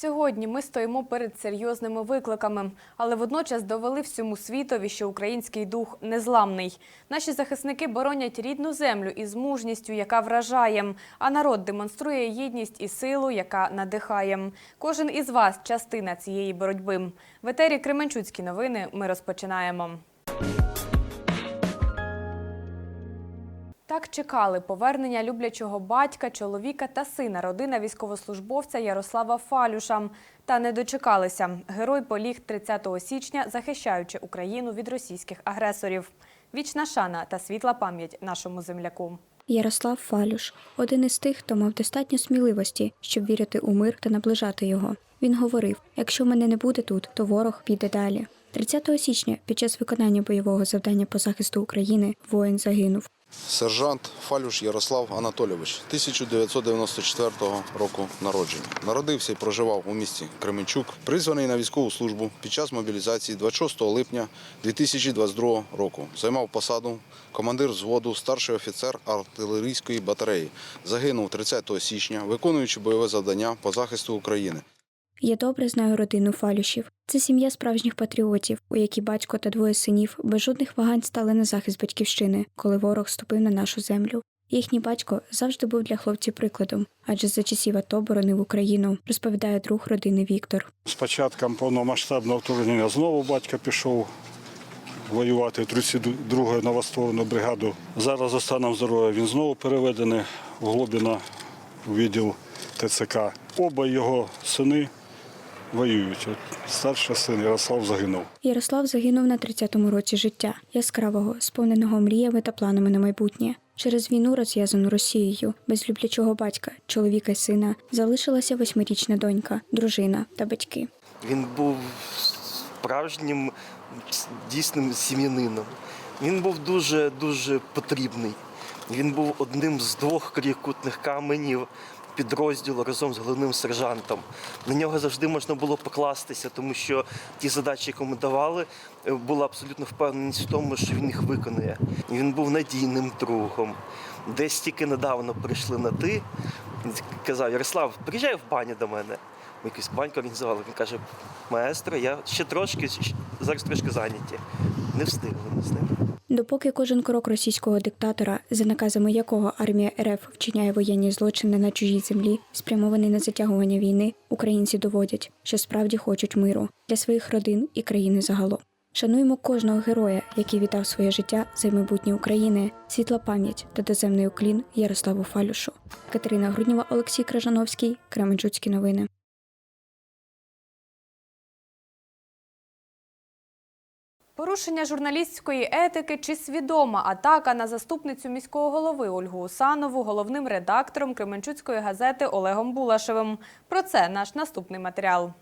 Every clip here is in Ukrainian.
Сьогодні ми стоїмо перед серйозними викликами, але водночас довели всьому світові, що український дух незламний. Наші захисники боронять рідну землю із мужністю, яка вражає, а народ демонструє єдність і силу, яка надихає. Кожен із вас частина цієї боротьби. В етері Кременчуцькі новини ми розпочинаємо. Так чекали повернення люблячого батька, чоловіка та сина родина військовослужбовця Ярослава Фалюша. Та не дочекалися. Герой поліг 30 січня, захищаючи Україну від російських агресорів. Вічна шана та світла пам'ять нашому земляку. Ярослав Фалюш один із тих, хто мав достатньо сміливості, щоб вірити у мир та наближати його. Він говорив: якщо мене не буде тут, то ворог піде далі. 30 січня, під час виконання бойового завдання по захисту України, воїн загинув. Сержант Фалюш Ярослав Анатолійович, 1994 року народження. Народився і проживав у місті Кременчук, призваний на військову службу під час мобілізації 26 липня 2022 року. Займав посаду командир взводу, старший офіцер артилерійської батареї. Загинув 30 січня, виконуючи бойове завдання по захисту України. Я добре знаю родину Фалюшів. Це сім'я справжніх патріотів, у якій батько та двоє синів без жодних вагань стали на захист батьківщини, коли ворог ступив на нашу землю. Їхній батько завжди був для хлопців прикладом, адже за часів АТО боронив Україну, розповідає друг родини Віктор. З початком повномасштабного вторгнення знову батько пішов воювати в 32-ю новостворену бригаду. Зараз за станом здоров'я він знову переведений в Глобіна у відділ ТЦК. Оба його сини воюють. От старший син Ярослав загинув. Ярослав загинув на 30-му році життя, яскравого, сповненого мріями та планами на майбутнє. Через війну, розв'язану Росією, без люблячого батька, чоловіка й сина, залишилася восьмирічна донька, дружина та батьки. Він був справжнім дійсним сім'янином. Він був дуже дуже потрібний. Він був одним з двох крікутних каменів підрозділу разом з головним сержантом. На нього завжди можна було покластися, тому що ті задачі, які ми давали, е, була абсолютно впевненість в тому, що він їх виконує. І Він був надійним другом. Десь тільки недавно прийшли на ти. Він казав, Ярослав, приїжджай в баню до мене. Ми якусь баньку організували. Він каже, маестро, я ще трошки, зараз трошки зайняті. Не встигли ми з ним. Допоки кожен крок російського диктатора, за наказами якого армія РФ вчиняє воєнні злочини на чужій землі, спрямований на затягування війни, українці доводять, що справді хочуть миру для своїх родин і країни загалом. Шануємо кожного героя, який віддав своє життя за майбутнє України, світла пам'ять та доземний уклін Ярославу Фалюшу. Катерина Грудніва, Олексій Кражановський, Кременчуцькі новини. Порушення журналістської етики чи свідома атака на заступницю міського голови Ольгу Усанову головним редактором Кременчуцької газети Олегом Булашевим. Про це наш наступний матеріал.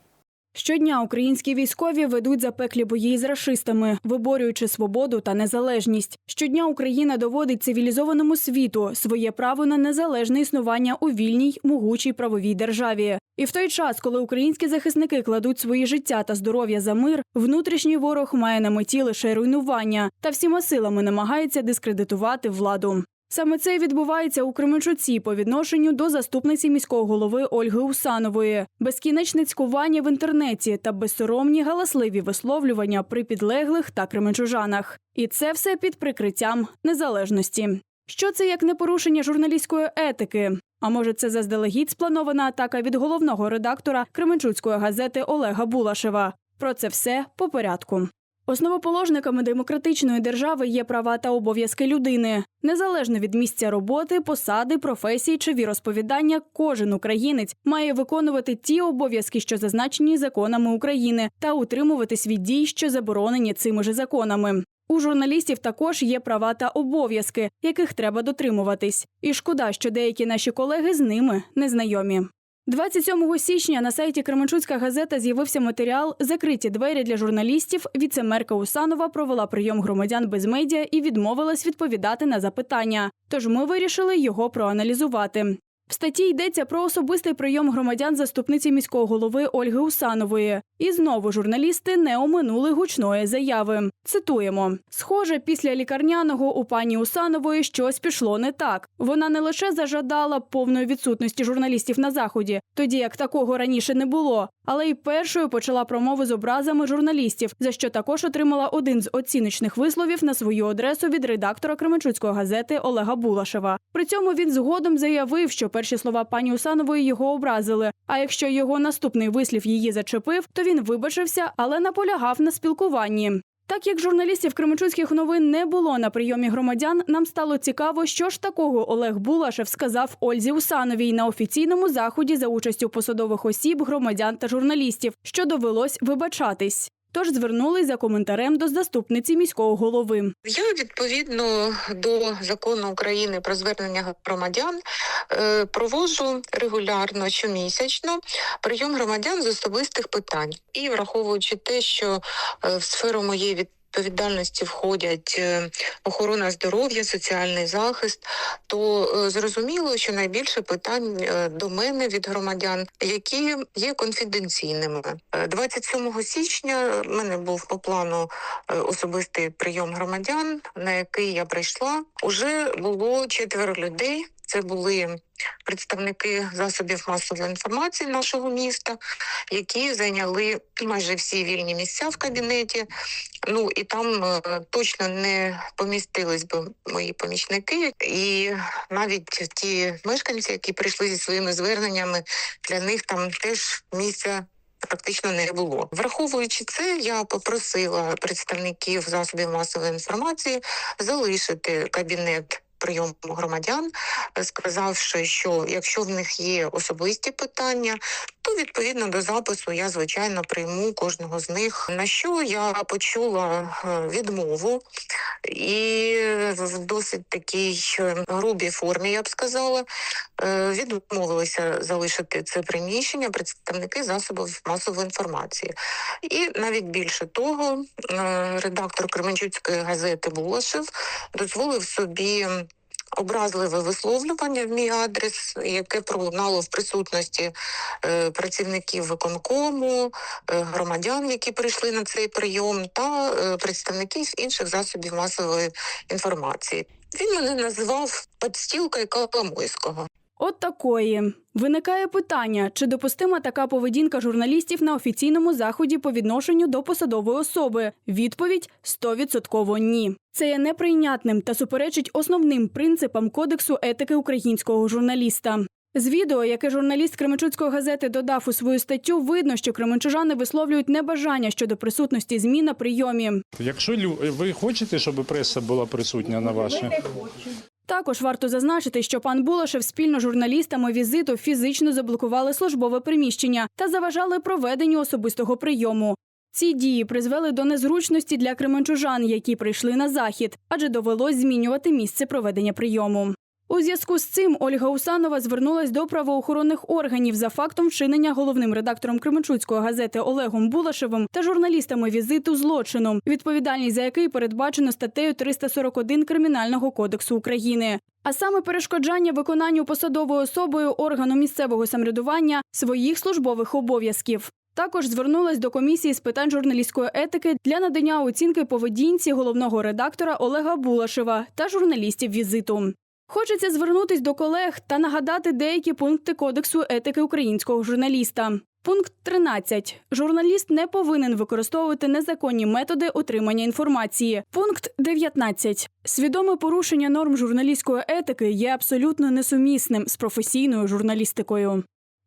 Щодня українські військові ведуть запеклі бої з рашистами, виборюючи свободу та незалежність. Щодня Україна доводить цивілізованому світу своє право на незалежне існування у вільній, могучій правовій державі. І в той час, коли українські захисники кладуть свої життя та здоров'я за мир, внутрішній ворог має на меті лише руйнування та всіма силами намагається дискредитувати владу. Саме це відбувається у Кременчуці по відношенню до заступниці міського голови Ольги Усанової. Безкінечне цькування в інтернеті та безсоромні галасливі висловлювання при підлеглих та кременчужанах. І це все під прикриттям незалежності. Що це як не порушення журналістської етики? А може, це заздалегідь спланована атака від головного редактора Кременчуцької газети Олега Булашева? Про це все по порядку. Основоположниками демократичної держави є права та обов'язки людини. Незалежно від місця роботи, посади, професії чи віросповідання, кожен українець має виконувати ті обов'язки, що зазначені законами України, та утримуватись від дій, що заборонені цими ж законами. У журналістів також є права та обов'язки, яких треба дотримуватись. І шкода, що деякі наші колеги з ними не знайомі. 27 січня на сайті Кременчуцька газета з'явився матеріал Закриті двері для журналістів. Віцемерка Усанова провела прийом громадян без медіа і відмовилась відповідати на запитання. Тож ми вирішили його проаналізувати. В статті йдеться про особистий прийом громадян заступниці міського голови Ольги Усанової. І знову журналісти не оминули гучної заяви. Цитуємо: схоже, після лікарняного у пані Усанової щось пішло не так. Вона не лише зажадала повної відсутності журналістів на заході, тоді як такого раніше не було, але й першою почала промову з образами журналістів, за що також отримала один з оціночних висловів на свою адресу від редактора Кременчуцької газети Олега Булашева. При цьому він згодом заявив, що перші слова пані Усанової його образили. А якщо його наступний вислів її зачепив, то він вибачився, але наполягав на спілкуванні. Так як журналістів Кременчуцьких новин не було на прийомі громадян, нам стало цікаво, що ж такого Олег Булашев сказав Ользі Усановій на офіційному заході за участю посадових осіб, громадян та журналістів, що довелось вибачатись. Тож звернулись за коментарем до заступниці міського голови. Я відповідно до закону України про звернення громадян е, проводжу регулярно щомісячно прийом громадян з особистих питань. І враховуючи те, що е, в сферу моєї відповідальності входять е, охорона здоров'я, соціальний захист, то е, зрозуміло, що найбільше питань е, до мене від громадян, які є конфіденційними. Е, 27 січня в мене був по плану особистий прийом громадян, на який я прийшла. Уже було четверо людей. Це були представники засобів масової інформації нашого міста, які зайняли майже всі вільні місця в кабінеті. Ну і там е, точно не помістились би мої помічники, і навіть ті мешканці, які прийшли зі своїми зверненнями, для них там теж місця практично не було. Враховуючи це, я попросила представників засобів масової інформації залишити кабінет. Прийому громадян, е, сказавши, що якщо в них є особисті питання, то відповідно до запису я звичайно прийму кожного з них. На що я почула е, відмову, і в досить такій е, грубій формі я б сказала, відмовилися залишити це приміщення представники засобів масової інформації. І навіть більше того, редактор Кременчуцької газети Булашев дозволив собі. Образливе висловлювання в мій адрес, яке пролунало в присутності е, працівників виконкому, е, громадян, які прийшли на цей прийом, та е, представників інших засобів масової інформації. Він мене назвав подстілка і Коломойського. От такої виникає питання, чи допустима така поведінка журналістів на офіційному заході по відношенню до посадової особи. Відповідь 100% ні. Це є неприйнятним та суперечить основним принципам кодексу етики українського журналіста. З відео, яке журналіст Кременчуцької газети додав у свою статтю, видно, що кременчужани висловлюють небажання щодо присутності ЗМІ на прийомі. Якщо лю- ви хочете, щоб преса була присутня на вашій, Також варто зазначити, що пан Булашев спільно з журналістами візиту фізично заблокували службове приміщення та заважали проведенню особистого прийому. Ці дії призвели до незручності для кременчужан, які прийшли на захід, адже довелось змінювати місце проведення прийому. У зв'язку з цим Ольга Усанова звернулась до правоохоронних органів за фактом вчинення головним редактором Кременчуцької газети Олегом Булашевим та журналістами візиту злочином, відповідальність за який передбачено статтею 341 Кримінального кодексу України. А саме перешкоджання виконанню посадовою особою органу місцевого самоврядування своїх службових обов'язків. Також звернулась до комісії з питань журналістської етики для надання оцінки поведінці головного редактора Олега Булашева та журналістів візиту. Хочеться звернутись до колег та нагадати деякі пункти кодексу етики українського журналіста. Пункт 13. Журналіст не повинен використовувати незаконні методи отримання інформації. Пункт 19. Свідоме порушення норм журналістської етики є абсолютно несумісним з професійною журналістикою.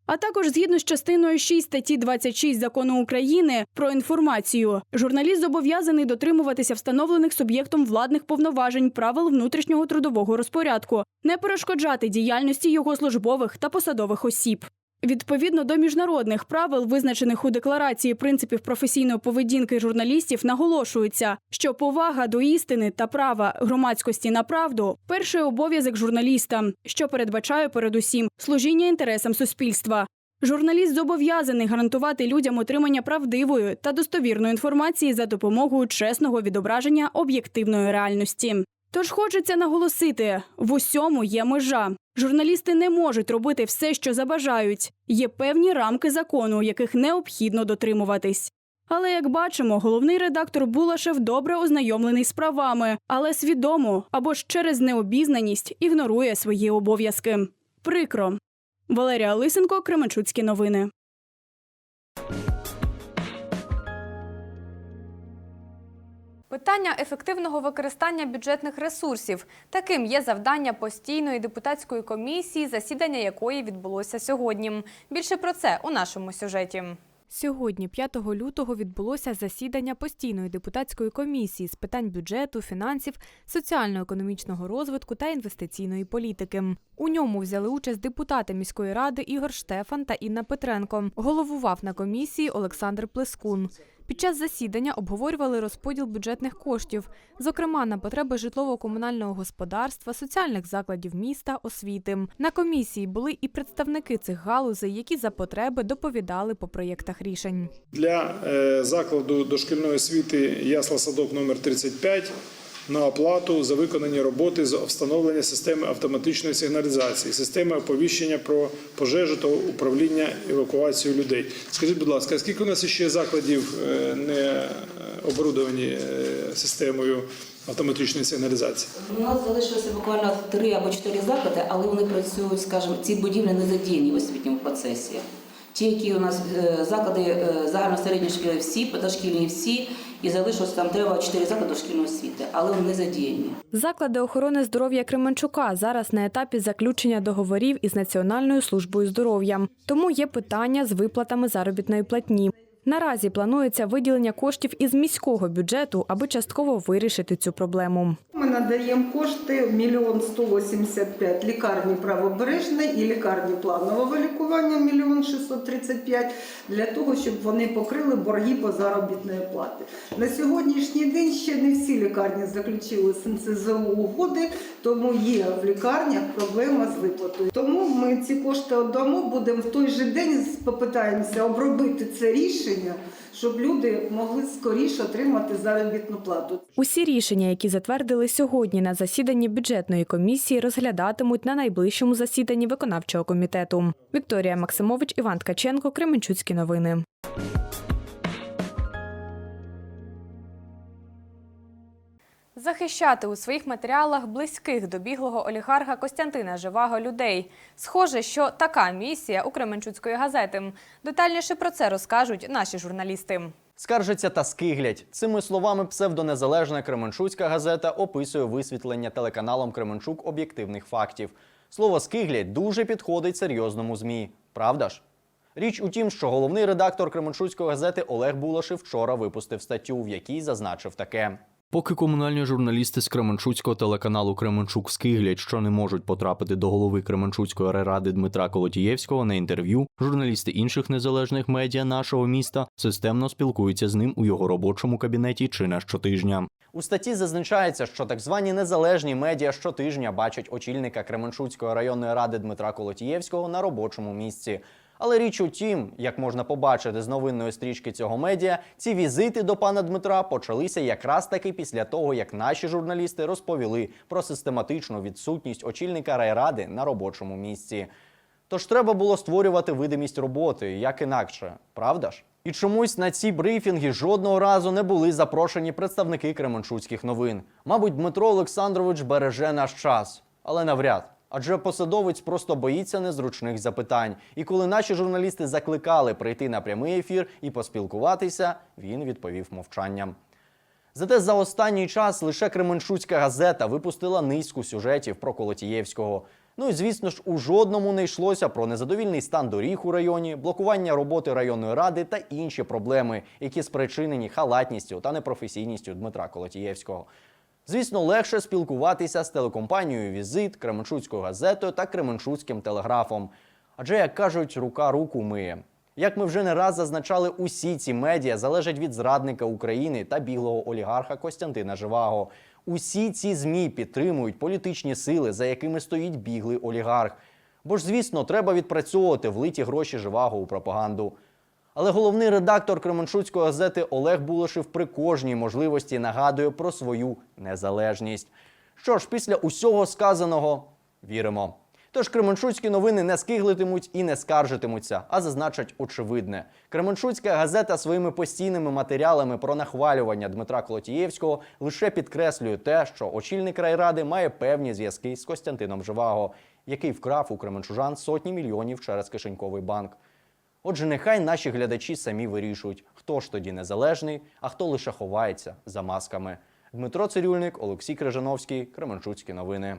А також згідно з частиною 6 статті 26 закону України про інформацію, журналіст зобов'язаний дотримуватися встановлених суб'єктом владних повноважень правил внутрішнього трудового розпорядку, не перешкоджати діяльності його службових та посадових осіб. Відповідно до міжнародних правил, визначених у декларації принципів професійної поведінки журналістів, наголошується, що повага до істини та права громадськості на правду перший обов'язок журналіста, що передбачає передусім служіння інтересам суспільства. Журналіст зобов'язаний гарантувати людям отримання правдивої та достовірної інформації за допомогою чесного відображення об'єктивної реальності. Тож хочеться наголосити: в усьому є межа. Журналісти не можуть робити все, що забажають. Є певні рамки закону, яких необхідно дотримуватись. Але як бачимо, головний редактор Булашев добре ознайомлений з правами, але свідомо або ж через необізнаність ігнорує свої обов'язки. Прикро. Валерія Лисенко, Кременчуцькі новини. Питання ефективного використання бюджетних ресурсів. Таким є завдання постійної депутатської комісії, засідання якої відбулося сьогодні. Більше про це у нашому сюжеті. Сьогодні, 5 лютого, відбулося засідання постійної депутатської комісії з питань бюджету, фінансів, соціально-економічного розвитку та інвестиційної політики. У ньому взяли участь депутати міської ради Ігор Штефан та Інна Петренко. Головував на комісії Олександр Плескун. Під час засідання обговорювали розподіл бюджетних коштів, зокрема на потреби житлово-комунального господарства, соціальних закладів міста, освіти. На комісії були і представники цих галузей, які за потреби доповідали по проєктах рішень. Для е, закладу дошкільної освіти ясла садок номер 35 на оплату за виконані роботи з встановлення системи автоматичної сигналізації, системи оповіщення про пожежу та управління евакуацією людей. Скажіть, будь ласка, скільки у нас ще закладів е, не оборудовані е, системою автоматичної сигналізації? У нас залишилося буквально три або чотири заклади, але вони працюють, скажімо, ці будівлі не задіяні в освітньому процесі. Ті, які у нас е, заклади е, загально-середньої школи всі, дошкільні всі, і залишилось там треба чотири заклади дошкільної освіти, але вони задіяні. Заклади охорони здоров'я Кременчука зараз на етапі заключення договорів із Національною службою здоров'я. Тому є питання з виплатами заробітної платні. Наразі планується виділення коштів із міського бюджету, аби частково вирішити цю проблему. Ми надаємо кошти мільйон 185 лікарні правобережної і лікарні планового лікування мільйон 635 для того, щоб вони покрили борги по заробітної плати. На сьогоднішній день ще не всі лікарні заключили з угоди, тому є в лікарнях проблема з виплатою. Тому ми ці кошти віддамо, будемо в той же день попитаємося обробити це рішення, щоб люди могли скоріше отримати заробітну плату. Усі рішення, які затвердили сьогодні на засіданні бюджетної комісії, розглядатимуть на найближчому засіданні виконавчого комітету. Вікторія Максимович, Іван Ткаченко, Кременчуцькі новини. Захищати у своїх матеріалах близьких до біглого олігарха Костянтина Живаго людей. Схоже, що така місія у Кременчуцької газети. Детальніше про це розкажуть наші журналісти. Скаржаться та скиглять. Цими словами псевдонезалежна Кременчуцька газета описує висвітлення телеканалом Кременчук об'єктивних фактів. Слово скиглять дуже підходить серйозному ЗМІ. Правда ж? Річ у тім, що головний редактор Кременчуцької газети Олег Булашев вчора випустив статтю, в якій зазначив таке. Поки комунальні журналісти з Кременчуцького телеканалу Кременчук скиглять, що не можуть потрапити до голови Кременчуцької райради Дмитра Колотієвського на інтерв'ю, журналісти інших незалежних медіа нашого міста системно спілкуються з ним у його робочому кабінеті чи не щотижня. У статті зазначається, що так звані незалежні медіа щотижня бачать очільника Кременчуцької районної ради Дмитра Колотієвського на робочому місці. Але річ у тім, як можна побачити з новинної стрічки цього медіа, ці візити до пана Дмитра почалися якраз таки після того, як наші журналісти розповіли про систематичну відсутність очільника райради на робочому місці. Тож треба було створювати видимість роботи, як інакше, правда ж? І чомусь на ці брифінги жодного разу не були запрошені представники Кременчуцьких новин. Мабуть, Дмитро Олександрович береже наш час, але навряд. Адже посадовець просто боїться незручних запитань. І коли наші журналісти закликали прийти на прямий ефір і поспілкуватися, він відповів мовчанням. Зате за останній час лише Кременчуцька газета випустила низку сюжетів про Колотієвського. Ну і звісно ж, у жодному не йшлося про незадовільний стан доріг у районі, блокування роботи районної ради та інші проблеми, які спричинені халатністю та непрофесійністю Дмитра Колотієвського. Звісно, легше спілкуватися з телекомпанією Візит, Кременчуцькою газетою та Кременчуцьким телеграфом. Адже, як кажуть, рука руку миє. Як ми вже не раз зазначали, усі ці медіа залежать від зрадника України та біглого олігарха Костянтина Живаго. Усі ці змі підтримують політичні сили, за якими стоїть біглий олігарх. Бо ж, звісно, треба відпрацьовувати влиті гроші Живаго у пропаганду. Але головний редактор Кременчуцької газети Олег Булашев при кожній можливості нагадує про свою незалежність. Що ж, після усього сказаного віримо. Тож Кременчуцькі новини не скиглитимуть і не скаржитимуться, а зазначать очевидне. Кременчуцька газета своїми постійними матеріалами про нахвалювання Дмитра Колотієвського лише підкреслює те, що очільник райради має певні зв'язки з Костянтином Живаго, який вкрав у Кременчужан сотні мільйонів через кишеньковий банк. Отже, нехай наші глядачі самі вирішують, хто ж тоді незалежний, а хто лише ховається за масками. Дмитро Цирюльник, Олексій Крижановський, Кременчуцькі новини.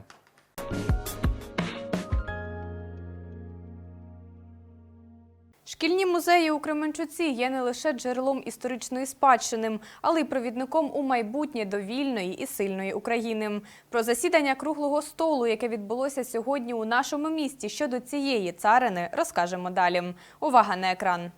Шкільні музеї у Кременчуці є не лише джерелом історичної спадщини, але й провідником у майбутнє до вільної і сильної України. Про засідання круглого столу, яке відбулося сьогодні у нашому місті щодо цієї царини, розкажемо далі. Увага на екран.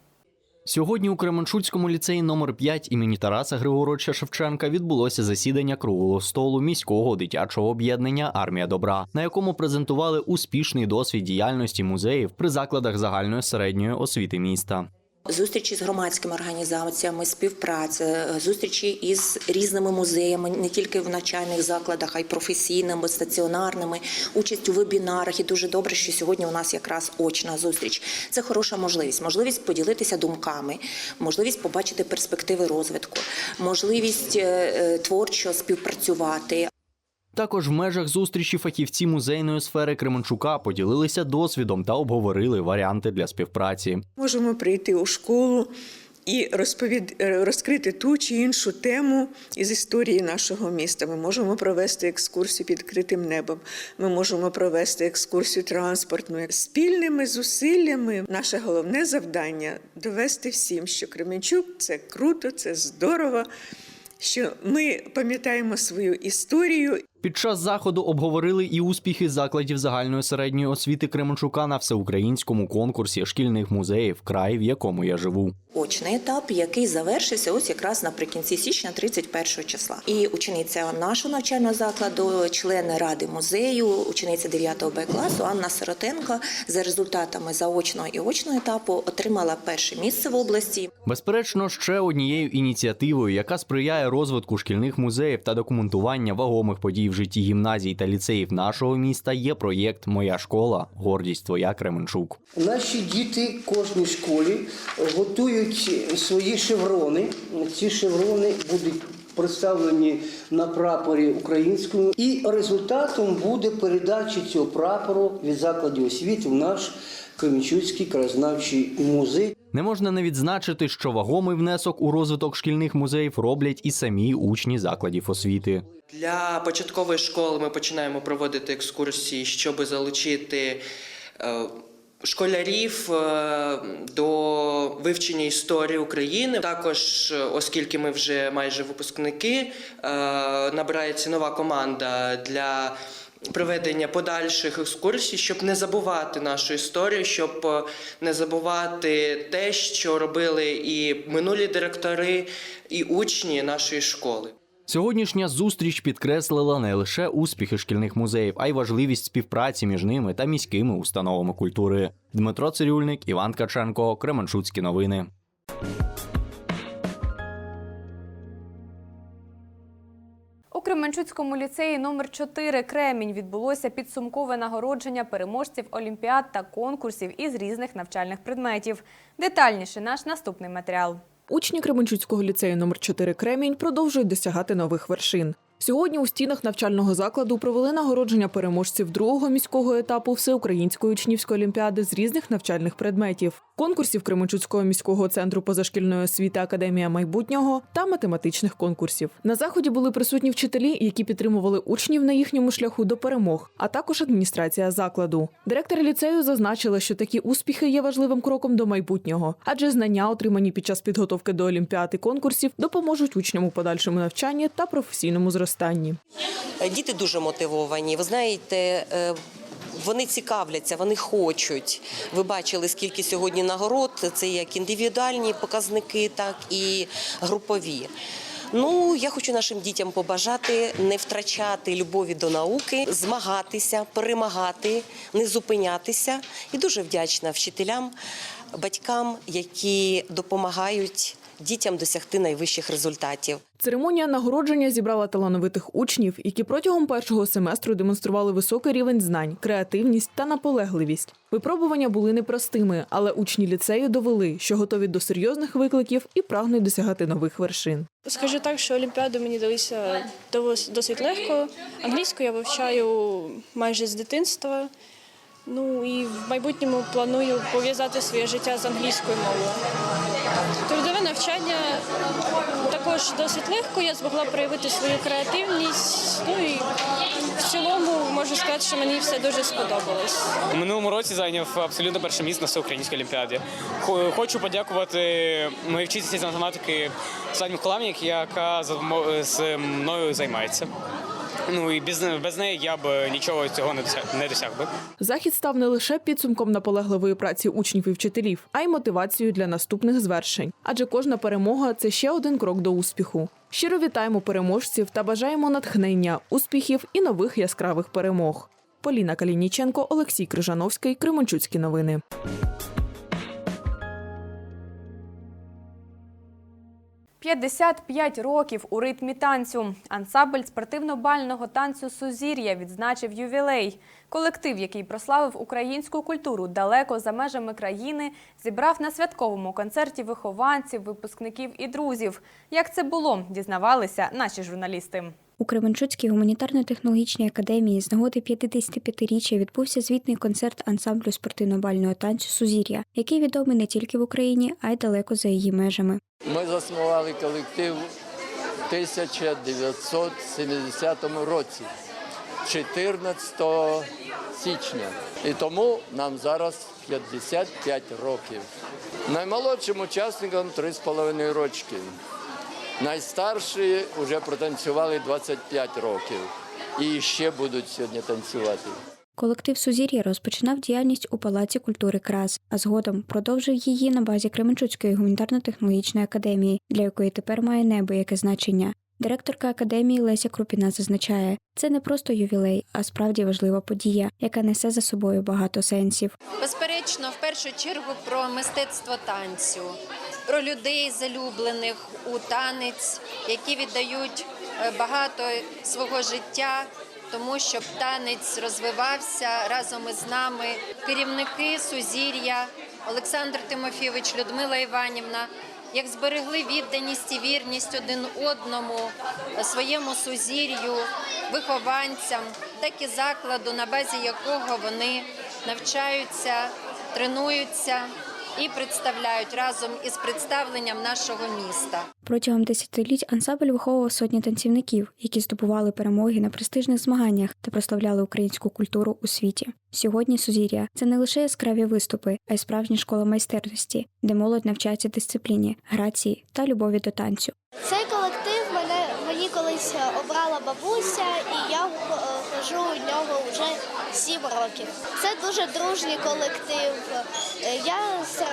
Сьогодні у Кременчуцькому ліцеї номер 5 імені Тараса Григоровича Шевченка відбулося засідання круглого столу міського дитячого об'єднання Армія добра, на якому презентували успішний досвід діяльності музеїв при закладах загальної середньої освіти міста. Зустрічі з громадськими організаціями, співпраця, зустрічі із різними музеями, не тільки в навчальних закладах, а й професійними, стаціонарними, участь у вебінарах. І дуже добре, що сьогодні у нас якраз очна зустріч. Це хороша можливість, можливість поділитися думками, можливість побачити перспективи розвитку, можливість е, е, творчо співпрацювати. Також в межах зустрічі фахівці музейної сфери Кременчука поділилися досвідом та обговорили варіанти для співпраці. Можемо прийти у школу і розповід... е, розкрити ту чи іншу тему із історії нашого міста. Ми можемо провести екскурсію під відкритим небом. Ми можемо провести екскурсію транспортну. Спільними зусиллями наше головне завдання довести всім, що Кременчук це круто, це здорово. Що ми пам'ятаємо свою історію Під час заходу обговорили і успіхи закладів загальної середньої освіти Кременчука на всеукраїнському конкурсі шкільних музеїв край, в якому я живу. Очний етап, який завершився ось якраз наприкінці січня, 31 числа. І учениця нашого навчального закладу, члени ради музею, учениця 9 Б класу Анна Сиротенко за результатами заочного і очного етапу отримала перше місце в області. Безперечно, ще однією ініціативою, яка сприяє розвитку шкільних музеїв та документування вагомих подій в житті гімназій та ліцеїв нашого міста, є проєкт Моя школа гордість твоя Кременчук. Наші діти кожній школі готують свої шеврони. Ці шеврони будуть представлені на прапорі українському, і результатом буде передача цього прапору від закладів освіти в наш Кременчуцький краєзнавчий музей. Не можна не відзначити, що вагомий внесок у розвиток шкільних музеїв роблять і самі учні закладів освіти. Для початкової школи ми починаємо проводити екскурсії, щоб залучити е, школярів е, до вивчення історії України. Також, е, оскільки ми вже майже випускники, е, набирається нова команда для. Проведення подальших екскурсій, щоб не забувати нашу історію, щоб не забувати те, що робили і минулі директори, і учні нашої школи. Сьогоднішня зустріч підкреслила не лише успіхи шкільних музеїв, а й важливість співпраці між ними та міськими установами культури. Дмитро Цирюльник, Іван Ткаченко, Кременчуцькі новини. У Кременчуцькому ліцеї номер 4 Кремінь відбулося підсумкове нагородження переможців олімпіад та конкурсів із різних навчальних предметів. Детальніше наш наступний матеріал. Учні Кременчуцького ліцею номер 4 Кремінь продовжують досягати нових вершин. Сьогодні у стінах навчального закладу провели нагородження переможців другого міського етапу всеукраїнської учнівської олімпіади з різних навчальних предметів, конкурсів Кременчуцького міського центру позашкільної освіти Академія майбутнього та математичних конкурсів. На заході були присутні вчителі, які підтримували учнів на їхньому шляху до перемог, а також адміністрація закладу. Директор ліцею зазначила, що такі успіхи є важливим кроком до майбутнього, адже знання, отримані під час підготовки до олімпіад і конкурсів, допоможуть учням у подальшому навчанні та професійному зростанні. Діти дуже мотивовані. Ви знаєте, е, вони цікавляться, вони хочуть. Ви бачили, скільки сьогодні нагород. Це як індивідуальні показники, так і групові. Ну, я хочу нашим дітям побажати не втрачати любові до науки, змагатися, перемагати, не зупинятися. І дуже вдячна вчителям, батькам, які допомагають дітям досягти найвищих результатів. Церемонія нагородження зібрала талановитих учнів, які протягом першого семестру демонстрували високий рівень знань, креативність та наполегливість. Випробування були непростими, але учні ліцею довели, що готові до серйозних викликів і прагнуть досягати нових вершин. Скажу так, що Олімпіади мені далися довос- досить легко. Англійську я вивчаю майже з дитинства. Ну і в майбутньому планую пов'язати своє життя з англійською мовою. Трудове навчання також досить легко. Я змогла проявити свою креативність. Ну і в цілому можу сказати, що мені все дуже сподобалось. У минулому році зайняв абсолютно перше місце на всеукраїнській олімпіаді. Хочу подякувати моїй вчительці з математики Саді Миколаївні, яка з мною займається. Ну і без, без неї я б нічого цього не досяг, не досяг би. Захід став не лише підсумком наполегливої праці учнів і вчителів, а й мотивацією для наступних звершень. Адже кожна перемога це ще один крок до успіху. Щиро вітаємо переможців та бажаємо натхнення, успіхів і нових яскравих перемог. Поліна Калініченко, Олексій Крижановський, Кременчуцькі новини. – 55 років у ритмі танцю. Ансамбль спортивно-бального танцю «Сузір'я» відзначив ювілей. Колектив, який прославив українську культуру далеко за межами країни, зібрав на святковому концерті вихованців, випускників і друзів. Як це було, дізнавалися наші журналісти. У Кременчуцькій гуманітарно-технологічній академії з нагоди 55-річчя відбувся звітний концерт ансамблю спортивно-бального танцю Сузір'я, який відомий не тільки в Україні, а й далеко за її межами. Ми заснували колектив в 1970 році, 14 січня. І тому нам зараз 55 років. Наймолодшим учасникам 3,5 рочки. Найстарші вже протанцювали 25 років і ще будуть сьогодні танцювати. Колектив Сузір'я розпочинав діяльність у Палаці культури Крас, а згодом продовжив її на базі Кременчуцької гуманітарно-технологічної академії, для якої тепер має неабияке значення. Директорка академії Леся Крупіна зазначає, це не просто ювілей, а справді важлива подія, яка несе за собою багато сенсів. Безперечно, в першу чергу про мистецтво танцю, про людей залюблених у танець, які віддають е, багато свого життя. Тому щоб танець розвивався разом із нами. Керівники Сузір'я, Олександр Тимофійович, Людмила Іванівна, як зберегли відданість і вірність один одному, е, своєму сузір'ю, вихованцям, так і закладу, на базі якого вони навчаються, тренуються і представляють разом із представленням нашого міста. Протягом десятиліть ансамбль виховував сотні танцівників, які здобували перемоги на престижних змаганнях та прославляли українську культуру у світі. Сьогодні Сузір'я це не лише яскраві виступи, а й справжня школа майстерності, де молодь навчається дисципліні, грації та любові до танцю. Цей колектив мене мені колись обрала бабуся, і я е, хожу у нього вже сім років. Це дуже дружній колектив. Е, Я с- е,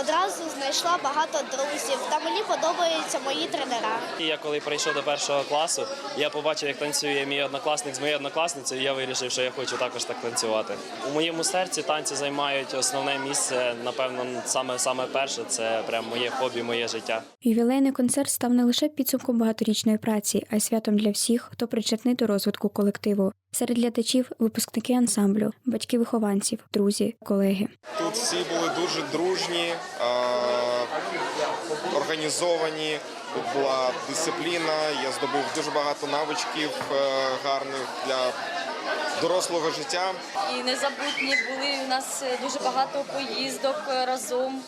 одразу знайшла багато друзів, та мені подобаються мої тренера. І Я коли прийшов до першого класу, я побачив, як танцює мій однокласник з моєю однокласницею. і Я вирішив, що я хочу також так танцювати. У моєму серці танці займають основне місце. Напевно, саме саме перше це прям моє хобі, моє життя. Ювілейний концерт став не лише підсумком багаторічної праці, а й святом для всіх, хто причетний до розвитку колективу. Серед глядачів випускники ансамблю, батьки вихованців, друзі, колеги. Тут всі були дуже дружні, організовані. Тут була дисципліна. Я здобув дуже багато навичків е, гарних для дорослого життя. І незабутні були у нас е, дуже багато поїздок е, разом.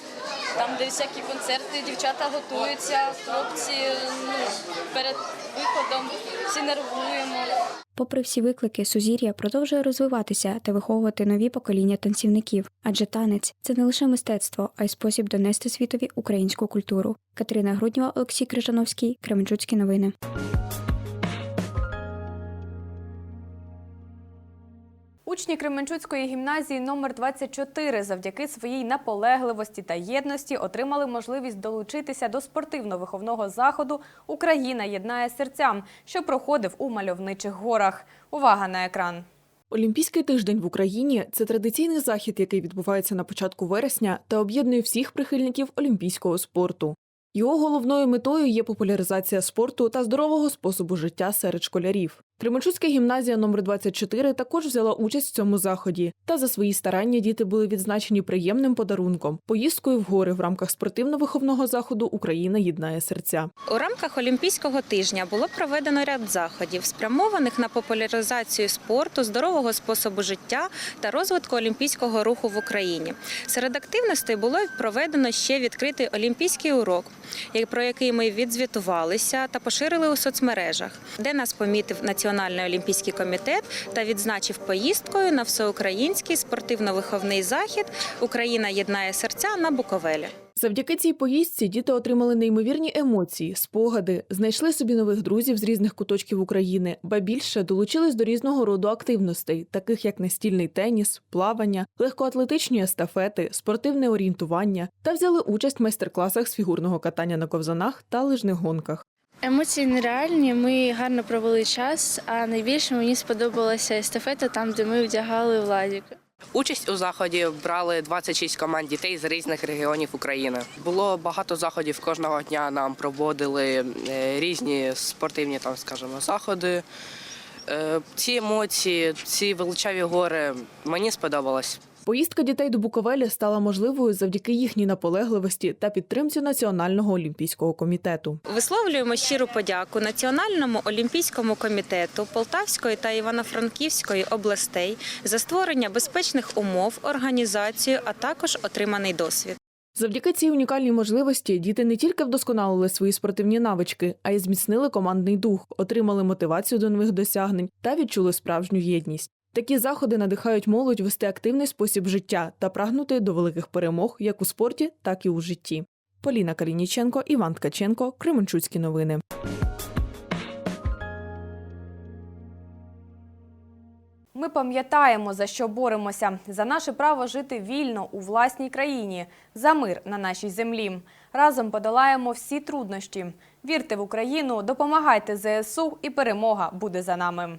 Там, де всякі концерти, дівчата готуються, хлопці ну, перед виходом всі нервуємо. Попри всі виклики, Сузір'я продовжує розвиватися та виховувати нові покоління танцівників, адже танець це не лише мистецтво, а й спосіб донести світові українську культуру. Катерина Груднєва, Олексій Крижановський, Кременчуцькі новини. Учні Кременчуцької гімназії номер 24 завдяки своїй наполегливості та єдності отримали можливість долучитися до спортивно-виховного заходу Україна єднає серцям, що проходив у мальовничих горах. Увага на екран. Олімпійський тиждень в Україні це традиційний захід, який відбувається на початку вересня та об'єднує всіх прихильників олімпійського спорту. Його головною метою є популяризація спорту та здорового способу життя серед школярів. Кременчуцька гімназія номер 24 також взяла участь в цьому заході. Та за свої старання діти були відзначені приємним подарунком поїздкою в гори в рамках спортивно-виховного заходу Україна єднає серця. У рамках Олімпійського тижня було проведено ряд заходів, спрямованих на популяризацію спорту, здорового способу життя та розвитку олімпійського руху в Україні. Серед активностей було проведено ще відкритий олімпійський урок, про який ми відзвітувалися та поширили у соцмережах, де нас помітив Національний олімпійський комітет та відзначив поїздкою на всеукраїнський спортивно-виховний захід Україна єднає серця на Буковелі. Завдяки цій поїздці діти отримали неймовірні емоції, спогади, знайшли собі нових друзів з різних куточків України, ба більше долучились до різного роду активностей, таких як настільний теніс, плавання, легкоатлетичні естафети, спортивне орієнтування, та взяли участь в майстер-класах з фігурного катання на ковзанах та лижних гонках. Емоції нереальні. Ми гарно провели час. А найбільше мені сподобалася естафета, там де ми вдягали Владіка. Участь у заході брали 26 команд дітей з різних регіонів України. Було багато заходів кожного дня. Нам проводили е, різні спортивні, там скажімо, заходи. Е, Ці емоції, ці величаві гори мені сподобалось. Поїздка дітей до Буковелі стала можливою завдяки їхній наполегливості та підтримці Національного олімпійського комітету. Висловлюємо щиру подяку Національному олімпійському комітету Полтавської та Івано-Франківської областей за створення безпечних умов, організацію, а також отриманий досвід. Завдяки цій унікальній можливості діти не тільки вдосконалили свої спортивні навички, а й зміцнили командний дух, отримали мотивацію до нових досягнень та відчули справжню єдність. Такі заходи надихають молодь вести активний спосіб життя та прагнути до великих перемог як у спорті, так і у житті. Поліна Калініченко, Іван Ткаченко, Кременчуцькі новини. Ми пам'ятаємо, за що боремося за наше право жити вільно у власній країні, за мир на нашій землі. Разом подолаємо всі труднощі. Вірте в Україну, допомагайте ЗСУ, і перемога буде за нами.